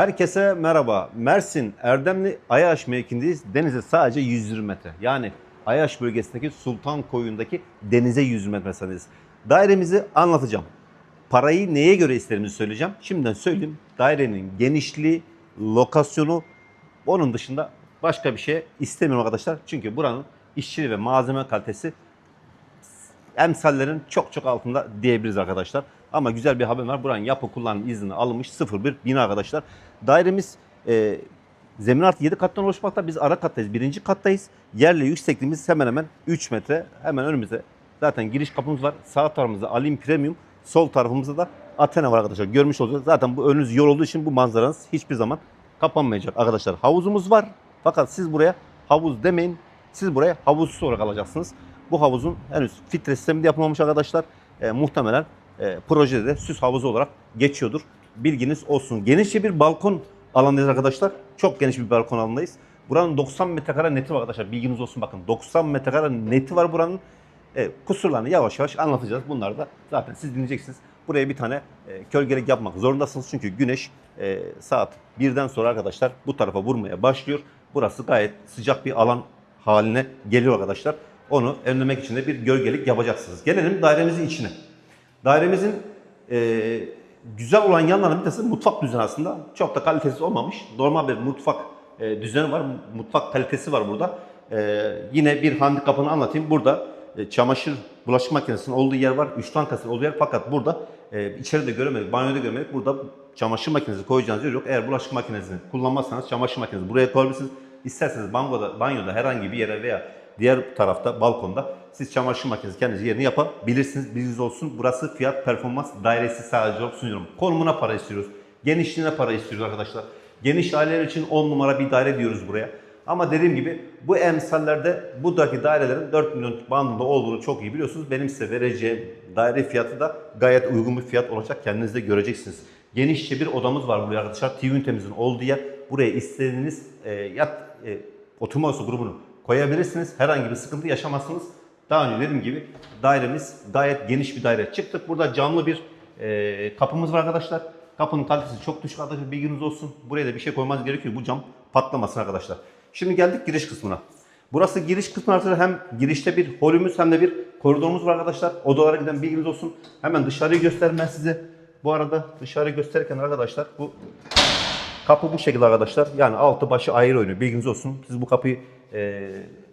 Herkese merhaba. Mersin Erdemli Ayaş mevkindeyiz. Denize sadece 120 metre. Yani Ayaş bölgesindeki Sultan Koyun'daki denize 120 metre mesafedeyiz. Dairemizi anlatacağım. Parayı neye göre istediğimizi söyleyeceğim. Şimdiden söyleyeyim. Dairenin genişliği, lokasyonu, onun dışında başka bir şey istemiyorum arkadaşlar. Çünkü buranın işçiliği ve malzeme kalitesi emsallerin çok çok altında diyebiliriz arkadaşlar. Ama güzel bir haber var. Buranın yapı kullanım izni alınmış 01 bina arkadaşlar. Dairemiz e, zemin artı 7 kattan oluşmakta. Biz ara kattayız. Birinci kattayız. Yerle yüksekliğimiz hemen hemen 3 metre. Hemen önümüzde zaten giriş kapımız var. Sağ tarafımızda Alim Premium. Sol tarafımızda da Athena var arkadaşlar. Görmüş oluyoruz. Zaten bu önünüz yol olduğu için bu manzaranız hiçbir zaman kapanmayacak arkadaşlar. Havuzumuz var. Fakat siz buraya havuz demeyin. Siz buraya havuzsuz olarak alacaksınız. Bu havuzun henüz filtre sistemi yapılmamış arkadaşlar. E, muhtemelen e, projede de süs havuzu olarak geçiyordur. Bilginiz olsun. Genişçe bir balkon alandayız arkadaşlar. Çok geniş bir balkon alanındayız. Buranın 90 metrekare neti var arkadaşlar. Bilginiz olsun bakın. 90 metrekare neti var buranın. E, kusurlarını yavaş yavaş anlatacağız. Bunlar da zaten siz dinleyeceksiniz. Buraya bir tane e, gölgelik yapmak zorundasınız. Çünkü güneş e, saat 1'den sonra arkadaşlar bu tarafa vurmaya başlıyor. Burası gayet sıcak bir alan haline geliyor arkadaşlar. Onu önlemek için de bir gölgelik yapacaksınız. Gelelim dairemizin içine. Dairemizin e, güzel olan yanlarının bir tanesi mutfak düzeni aslında. Çok da kalitesiz olmamış. Normal bir mutfak e, düzeni var. Mutfak kalitesi var burada. E, yine bir handikapını anlatayım. Burada e, çamaşır, bulaşık makinesinin olduğu yer var. Üç tankasının olduğu yer. Fakat burada e, içeride göremedik, banyoda göremedik. Burada çamaşır makinesi koyacağınız yer yok. Eğer bulaşık makinesini kullanmazsanız çamaşır makinesi buraya koyabilirsiniz. İsterseniz banyoda, banyoda herhangi bir yere veya diğer tarafta balkonda siz çamaşır makinesi kendiniz yerini yapabilirsiniz. Bilginiz olsun. Burası fiyat performans dairesi sadece olarak sunuyorum. Konumuna para istiyoruz. Genişliğine para istiyoruz arkadaşlar. Geniş aileler için 10 numara bir daire diyoruz buraya. Ama dediğim gibi bu emsallerde buradaki dairelerin 4 milyon bandında olduğunu çok iyi biliyorsunuz. Benim size vereceğim daire fiyatı da gayet uygun bir fiyat olacak. Kendiniz de göreceksiniz. Genişçe bir odamız var buraya arkadaşlar. TV ünitemizin olduğu yer. Buraya istediğiniz e, yat e, oturma odası grubunu koyabilirsiniz. Herhangi bir sıkıntı yaşamazsınız. Daha önce dediğim gibi dairemiz gayet geniş bir daire. Çıktık burada camlı bir e, kapımız var arkadaşlar. Kapının kalitesi çok düşük arkadaşlar bilginiz olsun. Buraya da bir şey koymanız gerekiyor. Bu cam patlamasın arkadaşlar. Şimdi geldik giriş kısmına. Burası giriş kısmı arkadaşlar hem girişte bir holümüz hem de bir koridorumuz var arkadaşlar. Odalara giden bilginiz olsun. Hemen dışarıyı göstereyim ben size. Bu arada dışarı gösterirken arkadaşlar bu Kapı bu şekilde arkadaşlar. Yani altı başı ayrı oynuyor. Bilginiz olsun. Siz bu kapıyı e,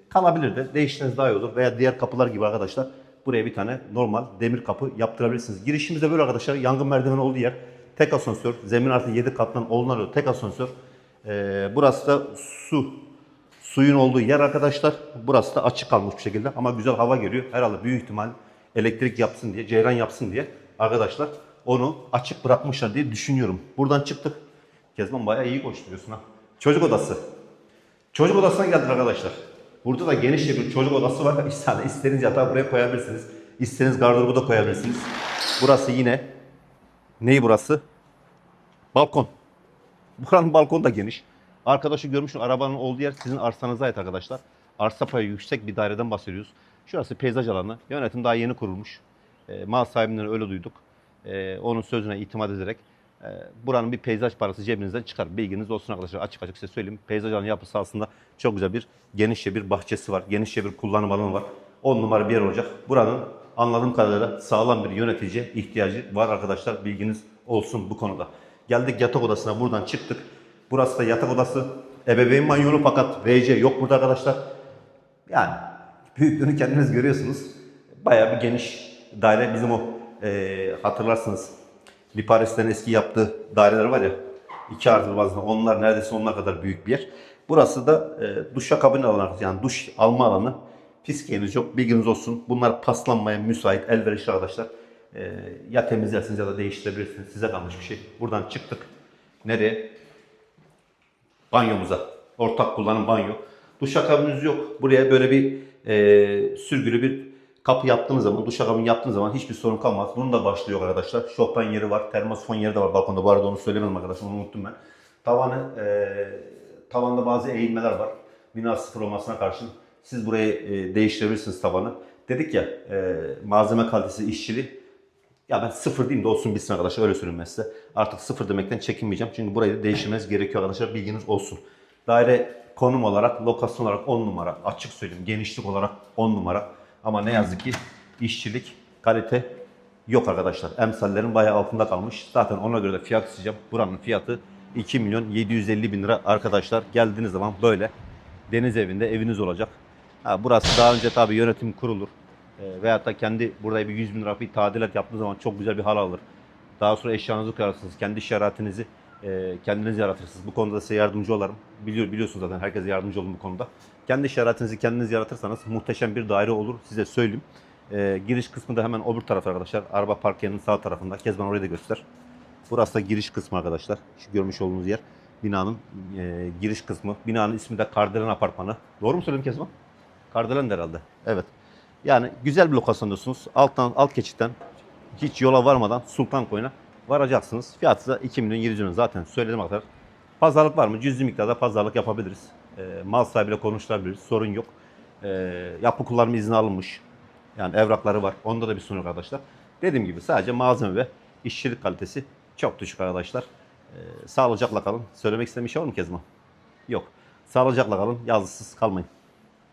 kalabilir de değiştiriniz daha iyi olur. Veya diğer kapılar gibi arkadaşlar. Buraya bir tane normal demir kapı yaptırabilirsiniz. Girişimizde böyle arkadaşlar. Yangın merdiveni olduğu yer. Tek asansör. Zemin artı 7 kattan olunan tek asansör. E, burası da su. Suyun olduğu yer arkadaşlar. Burası da açık kalmış bir şekilde. Ama güzel hava geliyor. Herhalde büyük ihtimal elektrik yapsın diye, ceyran yapsın diye arkadaşlar onu açık bırakmışlar diye düşünüyorum. Buradan çıktık. Kezban bayağı iyi koşturuyorsun ha. Çocuk odası. Çocuk odasına geldik arkadaşlar. Burada da geniş bir çocuk odası var. İster, istediğiniz yatağı buraya koyabilirsiniz. İstediğiniz gardırobu da koyabilirsiniz. Burası yine neyi burası? Balkon. Buranın balkonu da geniş. Arkadaşı görmüşsün arabanın olduğu yer sizin arsanıza ait arkadaşlar. Arsa payı yüksek bir daireden bahsediyoruz. Şurası peyzaj alanı. Yönetim daha yeni kurulmuş. E, mal sahibinden öyle duyduk. E, onun sözüne itimat ederek buranın bir peyzaj parası cebinizden çıkar. Bilginiz olsun arkadaşlar. Açık açık size söyleyeyim. Peyzaj alanı yapısı aslında çok güzel bir genişçe bir bahçesi var. Genişçe bir kullanım alanı var. 10 numara bir yer olacak. Buranın anladığım kadarıyla sağlam bir yönetici ihtiyacı var arkadaşlar. Bilginiz olsun bu konuda. Geldik yatak odasına. Buradan çıktık. Burası da yatak odası. Ebeveyn banyolu fakat WC yok burada arkadaşlar. Yani büyüklüğünü kendiniz görüyorsunuz. Bayağı bir geniş daire. Bizim o e, hatırlarsınız Liparis'ten eski yaptığı daireler var ya. iki artı bazında onlar neredeyse onlar kadar büyük bir yer. Burası da e, duşa kabin alanı yani duş alma alanı. Fiskiyeniz yok bilginiz olsun. Bunlar paslanmaya müsait elverişli arkadaşlar. E, ya temizlersiniz ya da değiştirebilirsiniz. Size kalmış bir şey. Buradan çıktık. Nereye? banyomuza. Ortak kullanım banyo. Duşakabiniz yok. Buraya böyle bir e, sürgülü bir kapı yaptığınız zaman, duşakabini yaptığınız zaman hiçbir sorun kalmaz. Bunun da başlığı yok arkadaşlar. Şofben yeri var, termosfon yeri de var balkonda. Bu arada onu söylemedim arkadaşlar, onu unuttum ben. Tavanı, e, tavanda bazı eğilmeler var. Bina sıfır olmasına karşın siz burayı e, değiştirebilirsiniz tavanı. Dedik ya, e, malzeme kalitesi, işçiliği Ya ben sıfır diyeyim de olsun bitsin arkadaşlar öyle söyleyeyim ben size. Artık sıfır demekten çekinmeyeceğim. Çünkü burayı da değiştirmeniz gerekiyor arkadaşlar bilginiz olsun. Daire konum olarak, lokasyon olarak 10 numara. Açık söyleyeyim genişlik olarak 10 numara. Ama ne yazık ki işçilik, kalite yok arkadaşlar. Emsallerin bayağı altında kalmış. Zaten ona göre de fiyat isteyeceğim. Buranın fiyatı 2 milyon 750 bin lira arkadaşlar. Geldiğiniz zaman böyle deniz evinde eviniz olacak. Ha, burası daha önce tabii yönetim kurulur. E, veyahut da kendi burada bir 100 bin lira bir tadilat yaptığı zaman çok güzel bir hal alır. Daha sonra eşyanızı koyarsınız. Kendi şeratinizi e, kendiniz yaratırsınız. Bu konuda size yardımcı olarım. Biliyor, biliyorsunuz zaten herkese yardımcı olun bu konuda. Kendi şeratinizi kendiniz yaratırsanız muhteşem bir daire olur. Size söyleyeyim. E, giriş kısmı da hemen öbür taraf arkadaşlar. Araba park yerinin sağ tarafında. Kezban orayı da göster. Burası da giriş kısmı arkadaşlar. Şu görmüş olduğunuz yer binanın e, giriş kısmı. Binanın ismi de Kardelen Apartmanı. Doğru mu söyledim Kezban? Kardelen de herhalde. Evet. Yani güzel bir lokasyondasınız. Alttan, alt geçitten hiç yola varmadan Sultan Koyun'a varacaksınız. Fiyatı da 2 milyon 700 lira zaten söyledim arkadaşlar. Pazarlık var mı? Cüzi miktarda pazarlık yapabiliriz. E, mal sahibiyle konuşulabiliriz. Sorun yok. E, yapı kullanma izni alınmış. Yani evrakları var. Onda da bir sorun arkadaşlar. Dediğim gibi sadece malzeme ve işçilik kalitesi çok düşük arkadaşlar. E, sağlıcakla kalın. Söylemek istediğim bir şey var mı Kezban? Yok. Sağlıcakla kalın. Yazısız kalmayın.